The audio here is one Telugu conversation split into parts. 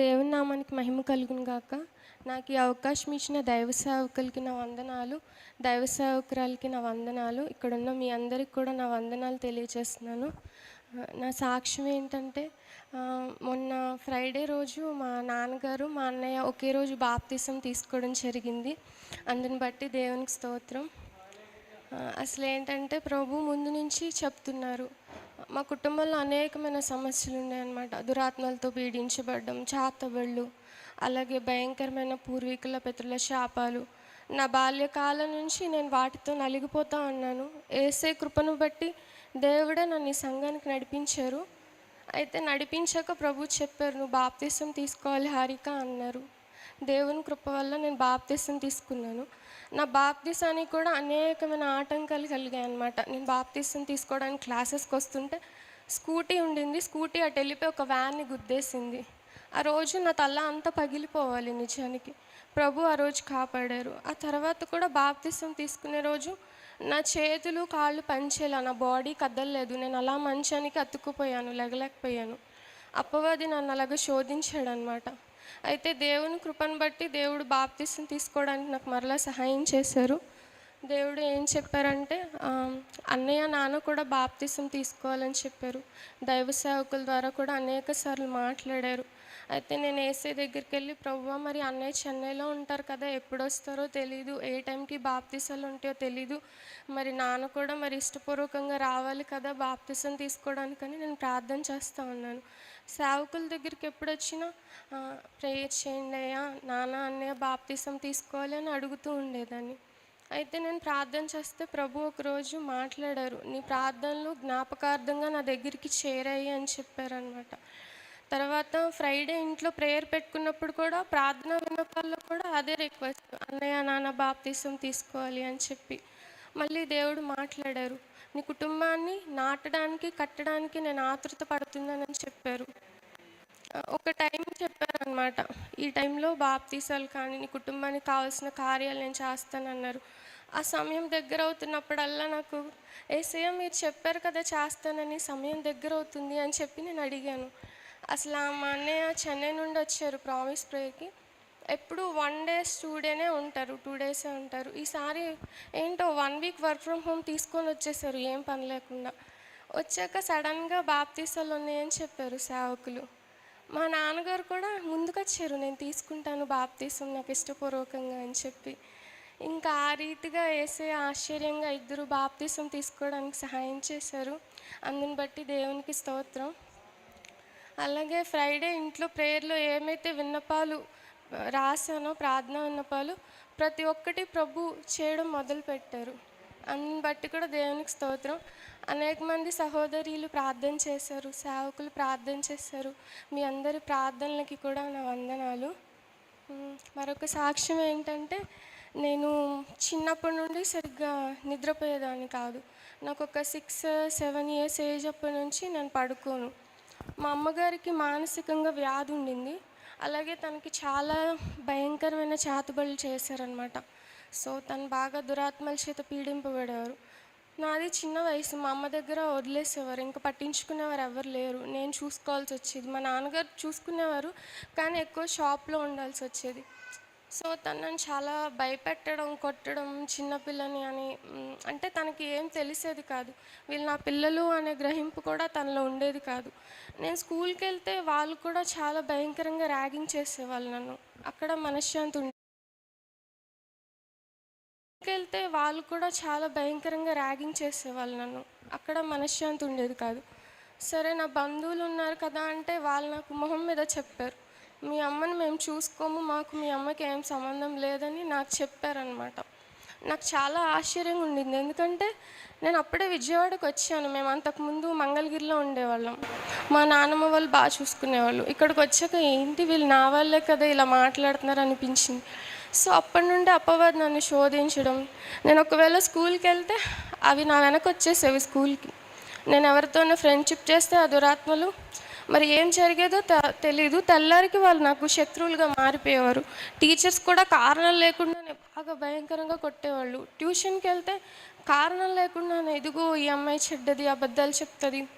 దేవుని నామానికి మహిమ కలుగును గాక. నాకు ఈ అవకాశం ఇచ్చిన దైవ సేవకులకి నా వందనాలు. దైవ సేవకురాలకి నా వందనాలు. ఇక్కడున్న మీ అందరికి కూడా నా వందనాలు తెలియజేస్తున్నాను నా సాక్ష్యం ఏంటంటే మొన్న ఫ్రైడే రోజు మా నాన్నగారు మా అన్నయ్య ఒకే రోజు బాప్తీసం తీసుకోవడం జరిగింది. అందుని బట్టి దేవునికి స్తోత్రం. అసలు ఏంటంటే ప్రభు ముందు నుంచి చెప్తున్నారు. మా కుటుంబంలో అనేకమైన సమస్యలు ఉన్నాయన్నమాట. దురాత్మలతో పీడించబడడం చాతబళ్ళు అలాగే భయంకరమైన పూర్వీకుల పితృల శాపాలు. నా బాల్యకాలం నుంచి నేను వాటితో నలిగిపోతా ఉన్నాను. ఏసే కృపను బట్టి దేవుడే నన్ను ఈ సంఘానికి నడిపించారు. అయితే నడిపించాక ప్రభు చెప్పారు నువ్వు బాప్తీసం తీసుకోవాలి హారిక అన్నారు. దేవుని కృప వల్ల నేను బాప్తీసం తీసుకున్నాను. నా బాప్తీసానికి కూడా అనేకమైన ఆటంకాలు కలిగాయి అనమాట నేను బాప్తీసం తీసుకోవడానికి క్లాసెస్కి వస్తుంటే స్కూటీ ఉండింది. స్కూటీ అటు వెళ్ళిపోయి ఒక వ్యాన్ని గుద్దేసింది. ఆ రోజు నా తల అంతా పగిలిపోవాలి నిజానికి. ప్రభు ఆ రోజు కాపాడారు. ఆ తర్వాత కూడా బాప్తీసం తీసుకునే రోజు నా చేతులు కాళ్ళు పంచేలా నా బాడీ కదలలేదు. నేను అలా మంచానికి అతుక్కుపోయాను లెగలేకపోయాను. అప్పవాది నన్ను అలాగ శోధించాడు అనమాట అయితే దేవుని కృపను బట్టి దేవుడు బాప్తీసం తీసుకోవడానికి నాకు మరలా సహాయం చేశారు. దేవుడు ఏం చెప్పారంటే అన్నయ్య నాన్న కూడా బాప్తీసం తీసుకోవాలని చెప్పారు. దైవ సేవకుల ద్వారా కూడా అనేక సార్లు మాట్లాడారు. అయితే నేను ఏసే దగ్గరికి వెళ్ళి ప్రభువా మరి అన్నయ్య చెన్నైలో ఉంటారు కదా ఎప్పుడు వస్తారో తెలీదు ఏ టైంకి బాప్తీసాలు ఉంటాయో తెలీదు. మరి నాన్న కూడా మరి ఇష్టపూర్వకంగా రావాలి కదా బాప్తిసం తీసుకోవడానికని నేను ప్రార్థన చేస్తూ ఉన్నాను. సేవకుల దగ్గరికి ఎప్పుడు వచ్చినా ప్రేయర్ చేయండి అయ్యా నాన్న అన్నయ్య బాప్తీసం తీసుకోవాలి అని అడుగుతూ ఉండేదాన్ని. అయితే నేను ప్రార్థన చేస్తే ప్రభు ఒకరోజు మాట్లాడారు నీ ప్రార్థనలు జ్ఞాపకార్థంగా నా దగ్గరికి చేరాయి అని చెప్పారనమాట తర్వాత ఫ్రైడే ఇంట్లో ప్రేయర్ పెట్టుకున్నప్పుడు కూడా ప్రార్థన విన్నపాల్లో కూడా అదే రిక్వెస్ట్ అన్నయ్య నాన్న బాప్తీసం తీసుకోవాలి అని చెప్పి మళ్ళీ దేవుడు మాట్లాడారు. నీ కుటుంబాన్ని నాటడానికి కట్టడానికి నేను ఆతృత పడుతున్నానని చెప్పారు. ఒక టైం చెప్పారనమాట ఈ టైంలో బాప్తీసాలు కానీ నీ కుటుంబానికి కావాల్సిన కార్యాలు నేను చేస్తానన్నారు. ఆ సమయం దగ్గర అవుతున్నప్పుడల్లా నాకు ఏసీఎం మీరు చెప్పారు కదా చేస్తానని సమయం దగ్గర అవుతుంది అని చెప్పి నేను అడిగాను. అసలు ఆ మా అన్నయ్య చెన్నై నుండి వచ్చారు ప్రామిస్ ప్రేయర్కి. ఎప్పుడు వన్ డేస్ టూ డేనే ఉంటారు టూ డేసే ఉంటారు. ఈసారి ఏంటో one week work from home తీసుకొని వచ్చేసారు ఏం పని లేకుండా. వచ్చాక సడన్గా బాప్తీసాలు ఉన్నాయని చెప్పారు సేవకులు. మా నాన్నగారు కూడా ముందుకొచ్చారు నేను తీసుకుంటాను బాప్తీసం నాకు ఇష్టపూర్వకంగా అని చెప్పి. ఇంకా ఆ రీతిగా వేసే ఆశ్చర్యంగా ఇద్దరు బాప్తీసం తీసుకోవడానికి సహాయం చేశారు. అందుని బట్టి దేవునికి స్తోత్రం. అలాగే ఫ్రైడే ఇంట్లో ప్రేయర్లో ఏమైతే విన్నపాలు రాశాను ప్రార్థన విన్నపాలు ప్రతి ఒక్కటి ప్రభు చేయడం మొదలుపెట్టారు. అన్ని బట్టి కూడా దేవునికి స్తోత్రం. అనేక మంది సహోదరులు ప్రార్థన చేశారు సేవకులు ప్రార్థన చేశారు. మీ అందరి ప్రార్థనలకి కూడా నా వందనాలు. మరొక సాక్ష్యం ఏంటంటే నేను చిన్నప్పటి నుండి సరిగ్గా నిద్రపోయేదాన్ని కాదు. నాకు ఒక సిక్స్ సెవెన్ ఇయర్స్ ఏజ్ అప్పటి నుంచి నేను పడుకోను. మా అమ్మగారికి మానసికంగా వ్యాధి ఉండింది. అలాగే తనకి చాలా భయంకరమైన చేతబడులు చేశారనమాట సో తను బాగా దురాత్మల చేత పీడింపబడేవారు. నాది చిన్న వయసు మా అమ్మ దగ్గర వదిలేసేవారు. ఇంకా పట్టించుకునేవారు ఎవరు లేరు. నేను చూసుకోవాల్సి వచ్చేది. మా నాన్నగారు చూసుకునేవారు కానీ ఎక్కువ షాప్లో ఉండాల్సి వచ్చేది. సో తను నన్ను చాలా భయపెట్టడం కొట్టడం చిన్నపిల్లని అని అంటే తనకి ఏం తెలిసేది కాదు. వీళ్ళు నా పిల్లలు అనే గ్రహింపు కూడా తనలో ఉండేది కాదు. నేను స్కూల్కి వెళ్తే వాళ్ళు కూడా చాలా భయంకరంగా ర్యాగింగ్ చేసేవాళ్ళు నన్ను. అక్కడ మనశ్శాంతి ఉండే వెళ్తే వాళ్ళు కూడా చాలా భయంకరంగా ర్యాగింగ్ చేసేవాళ్ళు నన్ను. అక్కడ మనశ్శాంతి ఉండేది కాదు. సరే నా బంధువులు ఉన్నారు కదా అంటే వాళ్ళు నాకు మొహం మీద చెప్పారు. మీ అమ్మని మేము చూసుకోము మాకు మీ అమ్మకి ఏం సంబంధం లేదని నాకు చెప్పారనమాట నాకు చాలా ఆశ్చర్యంగా ఉండింది. ఎందుకంటే నేను అప్పుడే విజయవాడకు వచ్చాను. మేము అంతకుముందు మంగళగిరిలో ఉండేవాళ్ళం. మా నాన్నమ్మ వాళ్ళు బాగా చూసుకునేవాళ్ళు. ఇక్కడికి వచ్చాక ఏంటి వీళ్ళు నా వాళ్ళే కదా ఇలా మాట్లాడుతున్నారు అనిపించింది. సో అప్పటి నుండి అప్పవాది నన్ను శోధించడం. నేను ఒకవేళ స్కూల్కి వెళ్తే అవి నా వెనక వచ్చేసేవి స్కూల్కి. నేను ఎవరితోనో ఫ్రెండ్షిప్ చేస్తే ఆ దురాత్మలు మరి ఏం జరిగేదో తె- తెలీదు. తెల్లారికి వాళ్ళు నాకు శత్రువులుగా మారిపోయేవారు. టీచర్స్ కూడా కారణం లేకుండానే బాగా భయంకరంగా కొట్టేవాళ్ళు. ట్యూషన్కి వెళ్తే కారణం లేకుండానే ఇదిగో ఈ అమ్మాయి చెడ్డది అబద్ధాలు చెప్తుంది.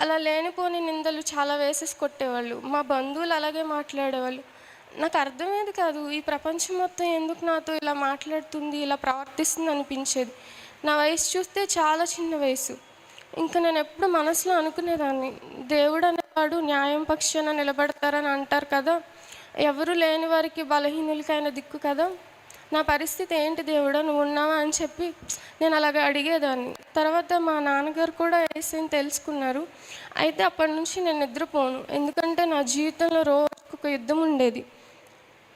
అలా లేనిపోని నిందలు చాలా వేసేసి కొట్టేవాళ్ళు. మా బంధువులు అలాగే మాట్లాడేవాళ్ళు. నాకు అర్థమేది కాదు ఈ ప్రపంచం మొత్తం ఎందుకు నాతో ఇలా మాట్లాడుతుంది ఇలా ప్రవర్తిస్తుంది అనిపించేది. నా వయసు చూస్తే చాలా చిన్న వయసు. ఇంకా నేను ఎప్పుడు మనసులో అనుకునేదాన్ని దేవుడు వాడు న్యాయం పక్షాన నిలబడతారని అంటారు కదా. ఎవరు లేని వారికి బలహీనులకైన దిక్కు కదా. నా పరిస్థితి ఏంటి దేవుడా? నువ్వు ఉన్నావా అని చెప్పి నేను అలాగ అడిగేదాన్ని. తర్వాత మా నాన్నగారు కూడా వేసేని తెలుసుకున్నారు. అయితే అప్పటి నుంచి నేను నిద్రపోను. ఎందుకంటే నా జీవితంలో రోజుకు ఒక యుద్ధం ఉండేది.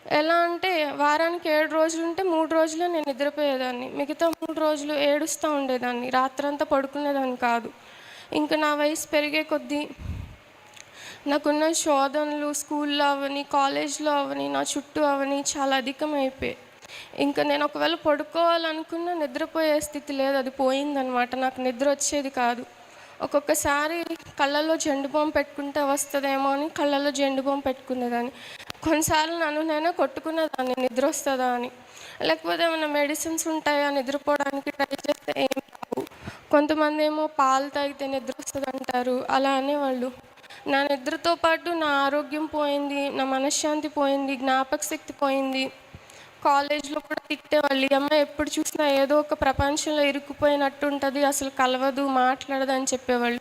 ఎలా అంటే వారానికి ఏడు రోజులు ఉంటే మూడు రోజులు నేను నిద్రపోయేదాన్ని. మిగతా మూడు రోజులు ఏడుస్తూ ఉండేదాన్ని. రాత్రంతా పడుకునేదాన్ని కాదు. ఇంకా నా వయసు పెరిగే కొద్దీ నాకున్న శోధనలు స్కూల్లో అవని కాలేజ్లో అవని నా చుట్టూ అవని చాలా అధికమైపోయాయి. ఇంకా నేను ఒకవేళ పడుకోవాలనుకున్న నిద్రపోయే స్థితి లేదు అది పోయిందనమాట నాకు నిద్ర వచ్చేది కాదు. ఒక్కొక్కసారి కళ్ళల్లో జెండు బొమ్మ పెట్టుకుంటే వస్తుందేమో అని కళ్ళల్లో జెండు బొమ్మ పెట్టుకునేదాన్ని. కొన్నిసార్లు నన్ను నేనే కొట్టుకునేదాన్ని నిద్ర వస్తుందా అని. లేకపోతే ఏమైనా మెడిసిన్స్ ఉంటాయా నిద్రపోవడానికి ట్రై చేస్తే ఏం కొంతమంది ఏమో పాలు తాగితే నిద్ర వస్తుంది అంటారు అలా అనేవాళ్ళు. నా నిద్రతో పాటు నా ఆరోగ్యం పోయింది నా మనశ్శాంతి పోయింది జ్ఞాపక శక్తి పోయింది. కాలేజ్లో కూడా తిట్టేవాళ్ళు. ఈ అమ్మాయి ఎప్పుడు చూసినా ఏదో ఒక ప్రపంచంలో ఇరుక్కుపోయినట్టు ఉంటుంది అసలు కలవదు మాట్లాడదు అని చెప్పేవాళ్ళు.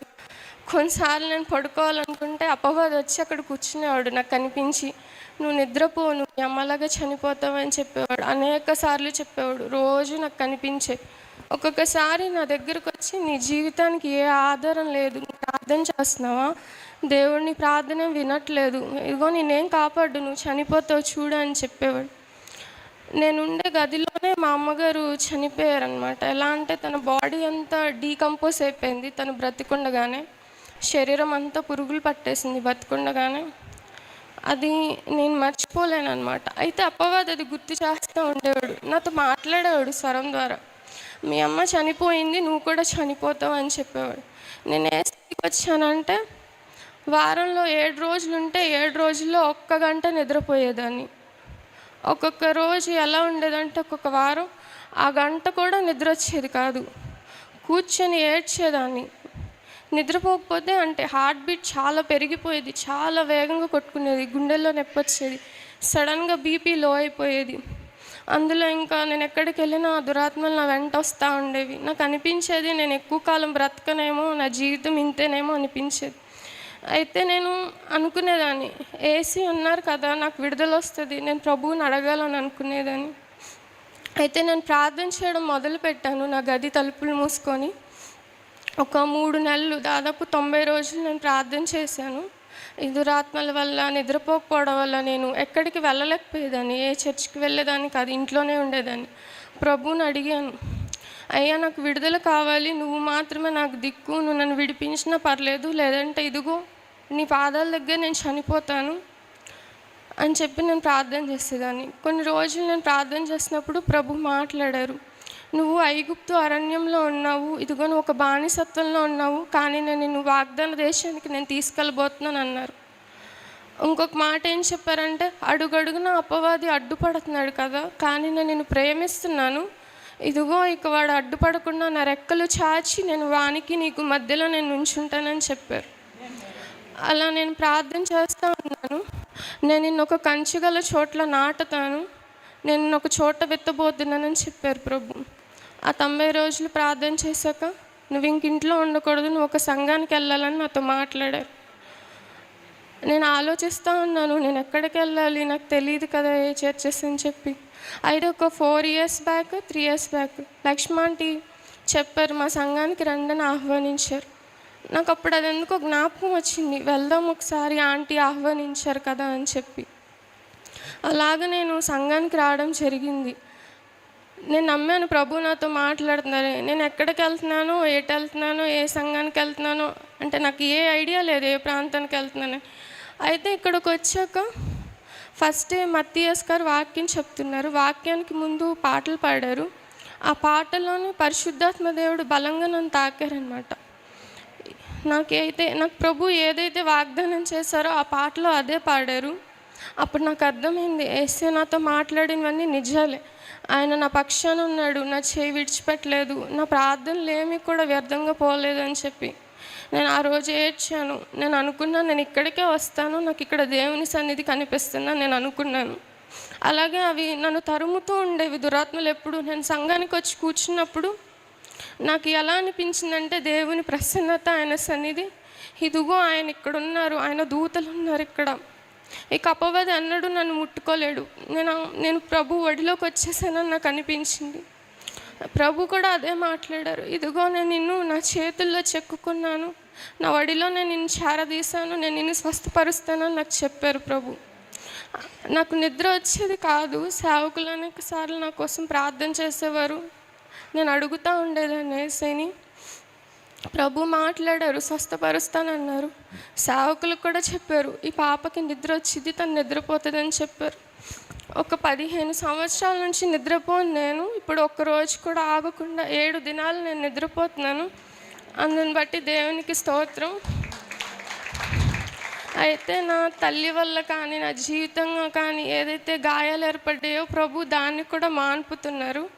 కొన్నిసార్లు నేను పడుకోవాలనుకుంటే అపవాది వచ్చి అక్కడ కూర్చునేవాడు నాకు కనిపించి నువ్వు నిద్రపో నువ్వు మీ అమ్మలాగా చనిపోతావు అని చెప్పేవాడు. అనేక సార్లు చెప్పేవాడు. రోజు నాకు కనిపించే. ఒక్కొక్కసారి నా దగ్గరకు వచ్చి నీ జీవితానికి ఏ ఆధారం లేదు నువ్వు ప్రార్థన చేస్తున్నావా? దేవుడిని ప్రార్థన వినట్లేదు. ఇదిగో నేనేం కాపాడు నువ్వు చనిపోతావు చూడు అని చెప్పేవాడు. నేను ఉండే గదిలోనే మా అమ్మగారు చనిపోయారనమాట ఎలా అంటే తన బాడీ అంతా డీకంపోజ్ అయిపోయింది. తను బ్రతికుండగానే శరీరం అంతా పురుగులు పట్టేసింది బతికుండగానే అది నేను మర్చిపోలేను అనమాట అయితే అప్పవాది అది గుర్తు చేస్తూ ఉండేవాడు. నాతో మాట్లాడేవాడు స్వరం ద్వారా. మీ అమ్మ చనిపోయింది నువ్వు కూడా చనిపోతావు అని చెప్పేవాడు. నేను ఏ స్థితికి వచ్చానంటే వారంలో ఏడు రోజులు ఉంటే ఏడు రోజుల్లో ఒక్క గంట నిద్రపోయేదాన్ని. ఒక్కొక్క రోజు ఎలా ఉండేదంటే ఒక్కొక్క వారం ఆ గంట కూడా నిద్ర వచ్చేది కాదు. కూర్చొని ఏడ్చేదాన్ని. నిద్రపోకపోతే అంటే హార్ట్ బీట్ చాలా పెరిగిపోయేది చాలా వేగంగా కొట్టుకునేది గుండెల్లో నొప్పి వచ్చేది సడన్గా బీపీ లో అయిపోయేది. అందులో ఇంకా నేను ఎక్కడికి వెళ్ళినా దురాత్మలు నా వెంట వస్తూ ఉండేవి. నాకు అనిపించేది నేను ఎక్కువ కాలం బ్రతకనేమో నా జీవితం ఇంతేనేమో అనిపించేది. అయితే నేను అనుకునేదాన్ని ఏసీ ఉన్నారు కదా నాకు విడుదల వస్తుంది నేను ప్రభువుని అడగాలని అనుకునేదాన్ని. అయితే నేను ప్రార్థన చేయడం మొదలు పెట్టాను నా గది తలుపులు మూసుకొని. ఒక మూడు నెలలు దాదాపు తొంభై రోజులు నేను ప్రార్థన చేశాను. ఇదురాత్మల దురాత్మల వల్ల నిద్రపోకపోవడం వల్ల నేను ఎక్కడికి వెళ్ళలేకపోయేదాన్ని ఏ చర్చికి వెళ్ళేదాన్ని కాదు ఇంట్లోనే ఉండేదాన్ని. ప్రభువుని అడిగాను అయ్యా నాకు విడుదల కావాలి. నువ్వు మాత్రమే నాకు దిక్కు. నువ్వు నన్ను విడిపించినా పర్లేదు. లేదంటే ఇదిగో నీ పాదాల దగ్గర నేను చనిపోతాను అని చెప్పి నేను ప్రార్థన చేసేదాన్ని. కొన్ని రోజులు నేను ప్రార్థన చేసినప్పుడు ప్రభు మాట్లాడారు. నువ్వు ఐగుప్తు అరణ్యంలో ఉన్నావు. ఇదిగో నువ్వు ఒక బానిసత్వంలో ఉన్నావు. కానీ నేను నిన్ను వాగ్దాన దేశానికి నేను తీసుకెళ్ళబోతున్నాను అన్నారు. ఇంకొక మాట ఏం చెప్పారంటే అడుగడుగున అపవాది అడ్డుపడుతున్నాడు కదా. కానీ నేను నిన్ను ప్రేమిస్తున్నాను. ఇదిగో ఇక వాడు అడ్డుపడకుండా నా రెక్కలు చాచి నేను వానికి నీకు మధ్యలో నేను ఉంచుంటానని చెప్పారు. అలా నేను ప్రార్థన చేస్తూ ఉన్నాను. నేను నిన్న ఒక కంచిగల చోట్ల నాటుతాను. నేను ఒక చోట విత్తబోతున్నానని చెప్పారు ప్రభు. ఆ తొంభై రోజులు ప్రార్థన చేశాక నువ్వు ఇంక ఇంట్లో ఉండకూడదు నువ్వు ఒక సంఘానికి వెళ్ళాలని నాతో మాట్లాడారు. నేను ఆలోచిస్తూ ఉన్నాను నేను ఎక్కడికి వెళ్ళాలి నాకు తెలియదు కదా ఏ చర్చెస్ అని చెప్పి. అయితే ఒక four years back three years back లక్ష్మాంటి చెప్పారు మా సంఘానికి రండని ఆహ్వానించారు. నాకు అప్పుడు అది ఎందుకో జ్ఞాపకం వచ్చింది వెళ్దాం ఒకసారి ఆంటీ ఆహ్వానించారు కదా అని చెప్పి. అలాగ నేను సంఘానికి రావడం జరిగింది. నేను నమ్మాను ప్రభు నాతో మాట్లాడుతున్నారు నేను ఎక్కడికి వెళ్తున్నానో ఎటు వెళ్తున్నానో ఏ సంఘానికి వెళ్తున్నానో అంటే నాకు ఏ ఐడియా లేదు ఏ ప్రాంతానికి వెళ్తున్నాను అయితే ఇక్కడికి వచ్చాక ఫస్ట్ మత్తియస్ గారు వాక్యం చెప్తున్నారు. వాక్యానికి ముందు పాటలు పాడారు. ఆ పాటలోని పరిశుద్ధాత్మ దేవుడు బలంగా నన్ను తాకారనమాట నాకైతే నాకు ప్రభు ఏదైతే వాగ్దానం చేశారో ఆ పాటలో అదే పాడారు. అప్పుడు నాకు అర్థమైంది ఏసే నాతో మాట్లాడినవన్నీ నిజాలే. ఆయన నా పక్షాన ఉన్నాడు నా చేయి విడిచిపెట్టలేదు నా ప్రార్థనలు ఏమీ కూడా వ్యర్థంగా పోలేదు అని చెప్పి. నేను ఆ రోజు ఏడ్చాను. నేను అనుకున్నాను నేను ఇక్కడికే వస్తాను. నాకు ఇక్కడ దేవుని సన్నిధి కనిపిస్తుందని నేను అనుకున్నాను. అలాగే అవి నన్ను తరుముతూ ఉండేవి దురాత్మలు ఎప్పుడు. నేను సంఘానికి వచ్చి కూర్చున్నప్పుడు నాకు ఎలా అనిపించిందంటే దేవుని ప్రసన్నత ఆయన సన్నిధి. ఇదిగో ఆయన ఇక్కడ ఉన్నారు ఆయన దూతలు ఉన్నారు ఇక్కడ. ఇక అపవాది అన్నడు నన్ను ముట్టుకోలేడు. నేను నేను ప్రభు ఒడిలోకి వచ్చేసానని నాకు అనిపించింది. ప్రభు కూడా అదే మాట్లాడారు. ఇదిగో నేను నిన్ను నా చేతుల్లో చెక్కుకున్నాను. నా వడిలో నేను నిన్ను చేరదీశాను. నేను నిన్ను స్వస్థపరుస్తానని నాకు చెప్పారు ప్రభు. నాకు నిద్ర వచ్చేది కాదు. సేవకులు అనేక సార్లు నా కోసం ప్రార్థన చేసేవారు. నేను అడుగుతూ ఉండేదాన్ని ఏసైని ప్రభు మాట్లాడారు స్వస్థపరుస్తానన్నారు సేవకులకు కూడా చెప్పారు ఈ పాపకి నిద్ర వచ్చింది తను నిద్రపోతుందని చెప్పారు. ఒక పదిహేను సంవత్సరాల నుంచి నిద్రపోను నేను. ఇప్పుడు ఒక్క రోజు కూడా ఆగకుండా ఏడు దినాలు నేను నిద్రపోతున్నాను. అందుని బట్టి దేవునికి స్తోత్రం. అయితే నా తల్లి వల్ల కానీ నా జీవితంగా కానీ ఏదైతే గాయాలు ఏర్పడ్డాయో ప్రభు దాన్ని కూడా మాన్పుతున్నారు.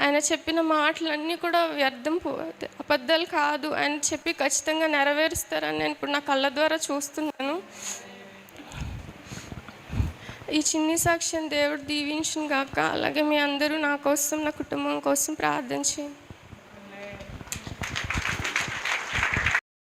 ఆయన చెప్పిన మాటలన్నీ కూడా వ్యర్థం అబద్ధాలు కాదు. ఆయన చెప్పి ఖచ్చితంగా నెరవేరుస్తారని నేను ఇప్పుడు నా కళ్ళ ద్వారా చూస్తున్నాను. ఈ చిన్ని సాక్ష్యం దేవుడు దీవించిన గాక అలాగే మీ అందరూ నా కోసం నా కుటుంబం కోసం ప్రార్థన చేయండి.